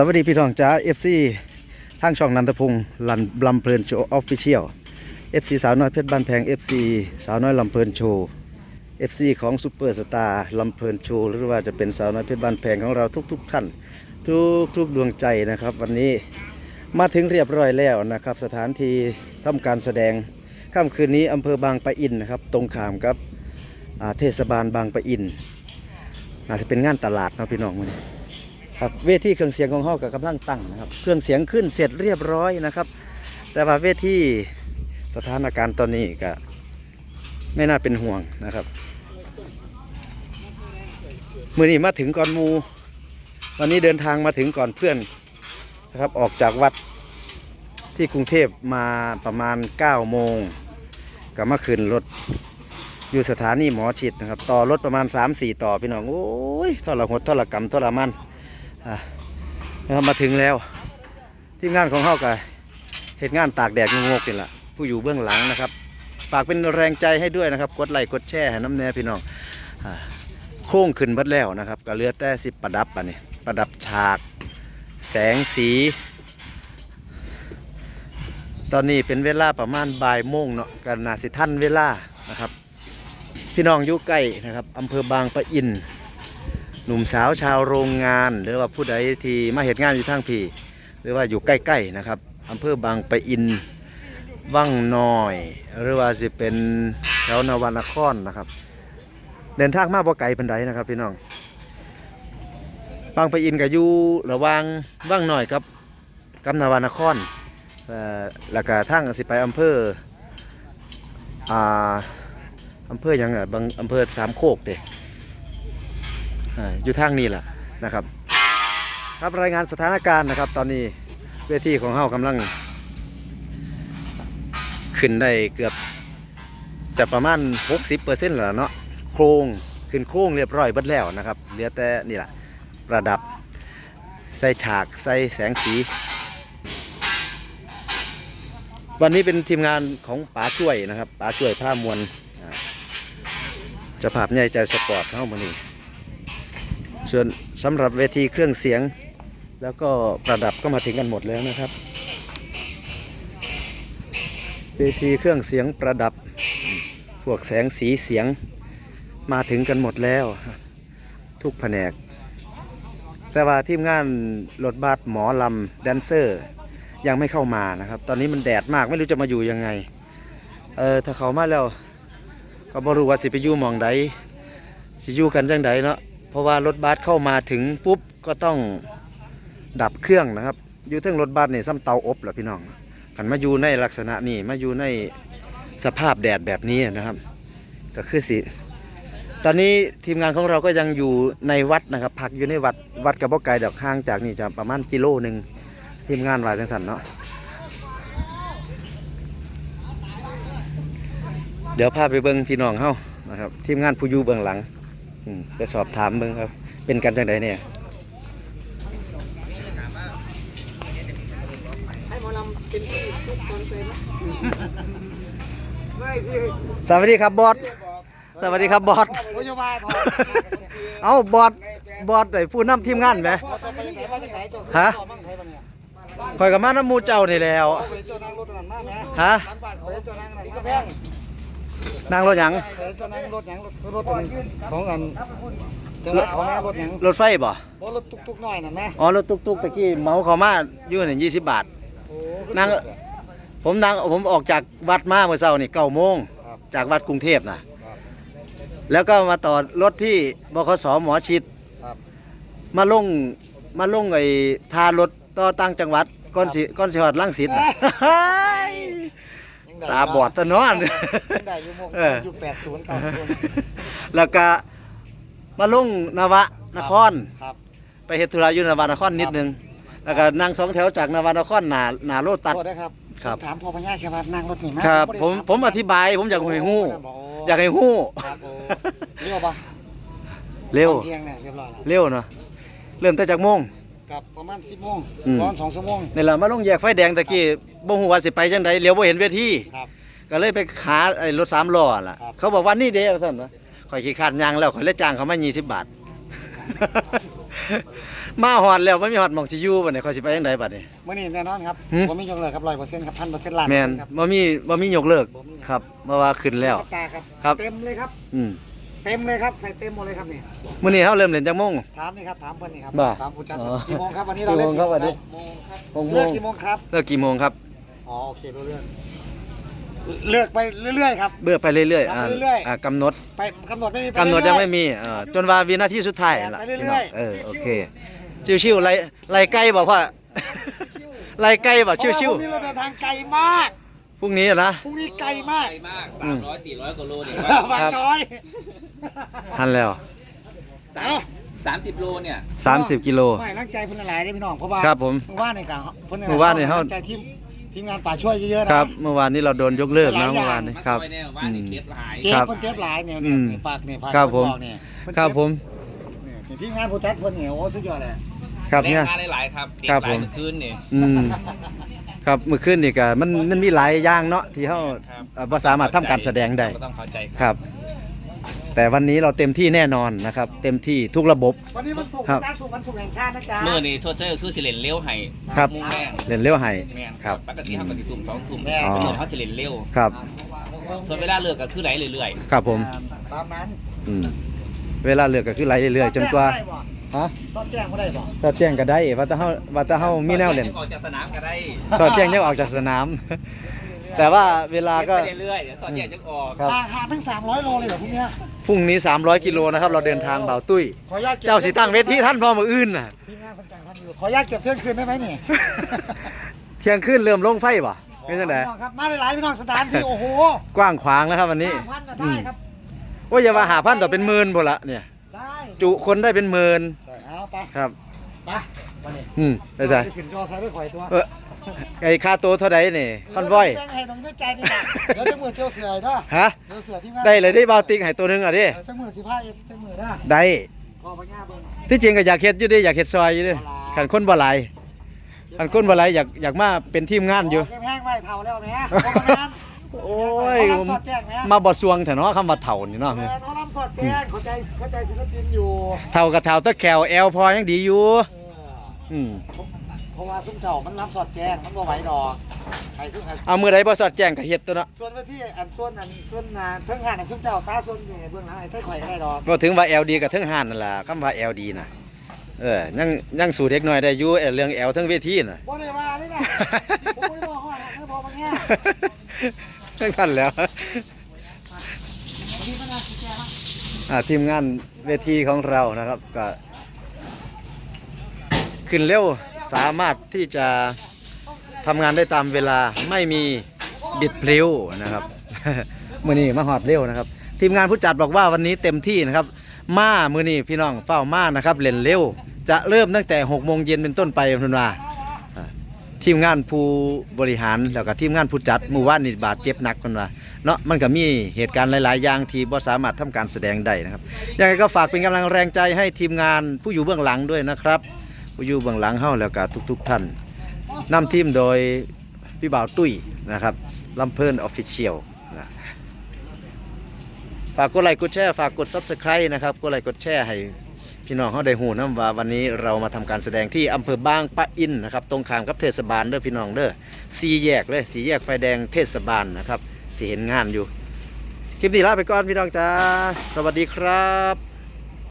สวัสดีพี่น้องจ้า FC ทางช่องนันทพงศ์ลันลำเพลินโชว์ออฟฟิเชียล FC สาวน้อยเพชรบ้านแพง FC สาวน้อยลำเพลินโชว์ FC ของซูเปอร์สตาร์ลำเพลินโชว์หรือว่าจะเป็นสาวน้อยเพชรบ้านแพงของเราทุกๆท่าน ทุกทุกดวงใจนะครับ วันนี้มาถึงเรียบร้อยแล้วนะครับ สถานที่ทำการแสดงค่ำคืนนี้อำเภอบางปะอินนะครับ ตรงขามกับเทศบาลบางปะอินอาจจะเป็นงานตลาดนะพี่น้องมัน ครับเวทีเครื่องเสียงของเฮากับกำลังตั้งนะครับ เครื่องเสียงขึ้นเสร็จเรียบร้อยนะครับ แต่ว่าเวทีสถานการณ์ตอนนี้ก็ไม่น่าเป็นห่วงนะครับมื่อนี้มาถึงก่อนมู วันนี้เดินทางมาถึงก่อนเพื่อนนะครับออกจากวัดที่กรุงเทพมาประมาณ9โมงก็มาขึ้นรถอยู่สถานีหมอชิดนะครับ ต่อรถประมาณ 3-4 ต่อพี่น้อง โอ้ยทรหดทรกรรมทรมาน อะนะครับมาถึงแล้ว ทีมงานของเฮากับเหตุงานตากแดดงกนี่แหละผู้อยู่เบื้องหลังนะครับ ฝากเป็นแรงใจให้ด้วยนะครับ กดไลค์กดแชร์ให้น้ำแน่พี่น้องอ่าโค้งขึ้นบัดแล้วนะครับก็เหลือแต่สิประดับอันนี้ประดับฉาก แสงสี ตอนนี้เป็นเวลาประมาณบ่ายโมงเนาะกันนาสิท่านเวลานะครับ พี่น้องอยู่ใกล้นะครับอำเภอบางปะอิน หนุ่มสาวชาวโรงงาน หรือว่าผู้ใดที่มาเหตุงานอยู่ทางพี่ หรือว่าอยู่ใกล้ๆนะครับอำเภอบางปะอินวังน้อย หรือว่าจะเป็นแถวนวนครนะครับ เดินทางมาบ่ไกลเปานใดนะครับพี่น้องบางปะอินกับอยู่ระว่างวังน้อยกับกับนวนครเอ่อแล้วก็ทางสิไปอำเภออ่าอำเภอหยังอะบางอำเภอสามโคกเด้ อยู่ทางนี้แหละนะครับ ครับรายงานสถานการณ์นะครับ ตอนนี้เวทีของเฮากำลัง ขึ้นได้เกือบจะประมาณ 60%แล้วเนาะโครงขึ้นโครงเรียบร้อยเบิดแล้วนะครับเหลือแต่นี่แหละประดับใส่ฉากใส่แสงสี วันนี้เป็นทีมงานของป๋าช่วยนะครับป๋าช่วยผ้ามวลจะภาพใหญ่ใจสปอร์ตเข้ามานี่ ส่วนสำหรับเวทีเครื่องเสียง แล้วก็ประดับก็มาถึงกันหมดแล้วนะครับ เวทีเครื่องเสียงประดับ พวกแสงสีเสียงมาถึงกันหมดแล้ว ทุกแผนก แต่ว่าทีมงานรถบัสหมอลำแดนเซอร์ ยังไม่เข้ามานะครับ ตอนนี้มันแดดมากไม่รู้จะมาอยู่ยังไง เออถ้าเขามาแล้ว ก็บ่รู้ว่าสิไปอยู่มองใดสิอยู่กันจังใดเนาะ เพราะว่ารถบัสเข้ามาถึงปุ๊บก็ต้องดับเครื่องนะครับ อยู่เทั้งรถบัสเนี่ยซ้ำเตาอบแหละพี่น้องขันมาอยู่ในลักษณะนี้มาอยู่ในสภาพแดดแบบนี้นะครับ ก็คือสิ ตอนนี้ทีมงานของเราก็ยังอยู่ในวัดนะครับ พักอยู่ในวัดวัดกับบ่ไกลดอกห่างจากนี่จะประมาณกิโลหนึ่งทีมงานวายจังสันเนาะเดี๋ยวพาไปเบิ้งพี่น้องเฮานะครับ ทีมงานผู้อยู่เบื้องหลัง อืมไปสอบถามเบิ่งครับ เป็นกันจังไดเนี่ย ให้หมอลำเป็นที่ทุกคนเป็นไม่คือสวัสดีครับบอส สวัสดีครับบอสโอ้ยว่าทอเอาบอส บอสไอ้ผู้นำทีมงานไหมจะไปไหนมาจากไหนจ้ะฮะ บ้างไหนบ้างเนี่ยคอยกับมาน้ำหมูเจ้านี่แหล้ว ไปเจ้านางรถนั่นมากไหมฮะร้านบ้านเขาเจ้านางนั่นก็แพง นั่งรถหยังไปเจ้านางรถหยังรถรถของอันจังหวัดของแม่รถหยังรถไฟบ่บ่รถตุกๆหน่อยนั่นแม่อ๋อรถตุกๆตะกี้เหมาเขามาอยู่นี่ยี่สิบบาทโอ้นั่งผมนั่งผมออกจากวัดมาเมื่อเช้านี่เก้าโมงครับจากวัดกรุงเทพนะครับแล้วก็มาต่อรถที่บขสหมอชิดครับมาลงมาลงไอ้ทารถต่อตั้งจังหวัดก้อนสิก้อนสิหอดลังสิตน่ะยังไตาบอดตะนอนยังได้อยู่หมกเอออยู่80 90แล้วก็มาลงนวะนครครับไปเฮ็ดธุระอยู่นวะนครนิดนึง แล้วก็นั่งสองแถวจากนวะนครหนาหนาโลตัดโทษนะครับครับถามพ่อพญาแค่ว่านั่งรถนี่มาครับได้ผมถาผมอธิบายผมอยากให้ฮู้โอ้อยากให้ฮู้ครับโอ้เรียกว่าปะเร็วตอนเที่ยงเนี่ยเรียบร้อยแล้วเร็วเนาะเริ่มแต่จากโมง กับประมาณ10โมงอืม ร้อน2ชั่วโมงนี่ล่ะมาลงแยกไฟแดงตะกี้บ่ฮู้ว่าสิไปจังไดเลี้ยวบ่เห็นเวทีครับ ก็เลยไปหาไอ้รถสามล้อล่ะ ครับ เขาบอกว่านี่เด้อท่าซั่นนะข่อยขี้คร้านยางแล้วข่อยเลยจ้างเขามา20บาท มาหอดแล้วไม่มีหอดหมองสิอยู่บัดนี้เขาสิไปยังไงบัดนี้มื่อนี้แน่นอนครับหืม ผมไม่ยกเลยครับร้อยเปอร์เซ็นต์ครับพันเปอร์เซ็นต์ล้านแมนครับ บ่มีบ่มียกเลิกครับเมื่อว่าขึ้นแล้ว ตาครับ ครับ เต็มเลยครับ อืม เต็มเลยครับใส่เต็มหมดเลยครับนี่มื้อนี้เฮาเริ่มเล่นจังโมง ถามนี่ครับถามเพื่อนนี่ครับบ่าถามผู้จัดอ๋อกี่โมงครับวันนี้เราเล่นกี่โมงครับวันนี้ โมงหกโมเลิกงกี่โมงครับเลิกกี่โมงครับ อ๋อโอเครู้เรื่องเลือกไปเรื่อยๆครับ เบื่อไปเรื่อยๆอ่าไปเรื่อยๆ อ่ากำหนดไปกำหนดไม่มีปกำหนดเรื่อยังไม่มีเอ่อจนว่าวินาทีสุดท้ายล่ะไปเรื่อยๆ พี่น้องเออโอเค ชิวๆไล่ไล่ไกลบ่พ่อไล่ไกลบ่เพราะว่าชิวพรุ่งนี้เราเดินทางไกลมากๆพรุ่งนี้อะนะ พรุ่งนี้ไกลมากไกลมากอืม300 400กว่าโลเนี่ยบางน้อย ทันแล้วเอ้าสามสิบโลเนี่ย30กิโล ไม่ร่างใจเพิ่นหลายได้อพี่น้องเพราะว่าครับผมเมื่อวานในการเพิ่นเมื่อวานนี่เฮา ร่งใจทีมทีมงานป่าช่วยเยอะๆนะ ครับ เมื่อวานนี้เราโดนยกเลิกหลานะยอย่าง เมื่อวานนี้มาครับ ซอยแนวว่านี่เคล็ดหลายเจ็บครับเพิ่นเจ็บหลายเนี่ยอืเนี่ยมฝากเนี่ยฝากครับผม อกเนี่ยเพิ่นครับเจ็ผมเนี่ยทีมงานผู้จัดเพิ่นเนี่ยโอ้สุดยอดเลยครับแรเนี่ยงมาหลายๆครับเจ็บครับหลายผมเมื่อคืนนี่ อืมครับเมื่อคืนนี่ก็มันมันมีหลายอย่างเนาะที่เฮาครับ เอ่อบ่สามารถทำการแสดงได้ ก็ต้องเข้าใจครับ แต่วันนี้เราเต็มที่แน่นอนนะครับ เต็มที่ทุกระบบ วันนี้มันสุกร์ครับนะสุกร์วันสุกร์แห่งชาตินะจ๊ะ เมื่อนี่โทษเจอคือสิเลนเลี้ยวให้ครับมุ่งแม่งเล่นเร็วให้ แม่งครับปกติทำปกติตุ่มสองตุ่มแม่อ๋อเป็นเหมือนเขาสิเลนเลี้ยวครับส่วนเวลาเลิกก็คือไหลเรื่อยครับผมตามนั้นอืมเวลาเลือกก็คือไหลเรื่อยๆจนกว่าซอดแจ้งได้บ่ฮะซอดแจ้งบ่ก็แจ้งก็ได้ว่าถ้าเฮาว่าถ้าเฮาๆมีแนวเล่นออกจากสนามก็ได้ สอดแจ้งยังออกจากสนาม แต่ว่าเวลาก็เก็บไปเรื่อยๆเดี๋ยวสอดแยกจะออกครับ อาหารทั้ง 300 โลเลยเหรอพวกเนี้ยพรุ่งนี้ 300 กิโลนะครับ เราเดินทางเบาตุ้ย ขออนุญาตก็บเจ้าสิตั้งเวทีท่านพอมืออื่นน่ะ ทีมงานคนจ้างท่านอยู่ขออนุญาตเก็บเที่ยงคืนได้ไหมนี่เที่ยงคืนเริ่มลงไฟป่ะไม่ใช่ไหนพี่น้องครับมาหลายๆพี่น้องสถานที่โอ้โหกว้างขวางนะครับวันนี้ห้าพันก็ได้ครับโอ้ยอย่าว่าหาพันต่อเป็นหมื่นบ่ละเนี่ย ได้จุคนได้เป็นหมื่นใส่เอาไปครับ ไป วันนี้อืมไปใส่ขึ้นจอใส่ไม่ข่อยตัวเออไอ้ค่าตัวเท่าใดนี่คอนวอยแบ่งให้น้องด้วยใจนี่นะเดี๋ยวจะมือเที่ยวเสือเนาะฮะเดี๋ยวเสือที่งานได้เลยได้บาวติกให้ตัวหนึงอะดิเดี๋ยวจะมือสิบห้าเอ็ดจะมือได้ได้ขอพญาเบิ่งที่จริงก็อยากเฮ็ดอยู่ดิอยากเฮ็ดซอยอยู่ดิขันคนบ่หลายขันคนบ่หลายอยากอยากมาเป็นทีมงานอยู่แห้งไว้เท่าแล้วแม่บ่แม่นโอ้ยเขารับสอดแจ้งแม่มาบ่สวงแถเนาะคำว่าเฒ่านี่เนาะแม่เขารับสอดแจ้งเข้าใจเข้าใจศิลปินอยู่เฒ่ากับเฒ่าตะแขวแอลพอยังดีอยู่ เอ ออืมเพราะว่าซุ้มเจ้ามันรับสอดแจ้งมันบ่ไหวดอกใครคือใครเอามือใดบ่สอดแจ้งก็เฮ็ดตัวเนาะส่วนไปที่อันส่วนอันส่วนนาเพิ่งหานอันซุ้มเจ้าซาส่วนอยู่ในเบื้องหลังไอ้ไทยข่อยก็ได้ดอกบ่ถึงว่า LD กับเทั้งหานนั่นล่ะคำว่า LD น่ะเออยังยังสู่เด็กน้อยได้อยู่ไอ้เรื่อง L ทั้งเวทีน่ะบ่ได้ว่าเลยนะผมบ่ได้บอกเขานะแค่พอมาแง่จังสั่นแล้วที่มันน่าสิแก่มากอ่าทีมงานเวทีของเรานะครับก็ ขึ้นเร็วสามารถที่จะทำงานได้ตามเวลาไม่มีบิดพลิ้วนะครับมือนี้มาหอดเร็วนะครับ ทีมงานผู้จัดบอกว่าวันนี้เต็มที่นะครับ มามือนี้พี่น้องเฝ้ามานะครับเล่นเร็ว จะเริ่มตั้งแต่6โมงเย็นเป็นต้นไปพนว่าทีมงานผู้บริหารแล้วก็ทีมงานผู้จัดมู่ว่านนี่บาดเจ็บหนักเพิ่นว่าเนาะมันก็มีเหตุการณ์หลาย ๆ อย่างที่บ่สามารถทำการแสดงได้นะครับยังไงก็ฝากเป็นกำลังแรงใจให้ทีมงานผู้อยู่เบื้องหลังด้วยนะครับ ผู้อยู่เบื้องหลังเฮาแล้วก็ทุก ๆ ท่านนำทีมโดยพี่บ่าวตุ้ยนะครับลำเพิ่นออฟฟิเชียลนะฝากกดไลค์กดแชร์ฝากกด Subscribe นะครับกดไลค์กดแชร์ให้พี่น้องเขาได้หูนะว่าวันนี้เรามาทำการแสดงที่อำเภอบางปะอินนะครับตรงข้ามกับเทศบาลเด้อพี่น้องเด้อสีแยกเลยสีแยกไฟแดงเทศบาลนะครับสีเห็นงานอยู่คลิปนี้ลาไปก่อนพี่น้องจ้าสวัสดีครับ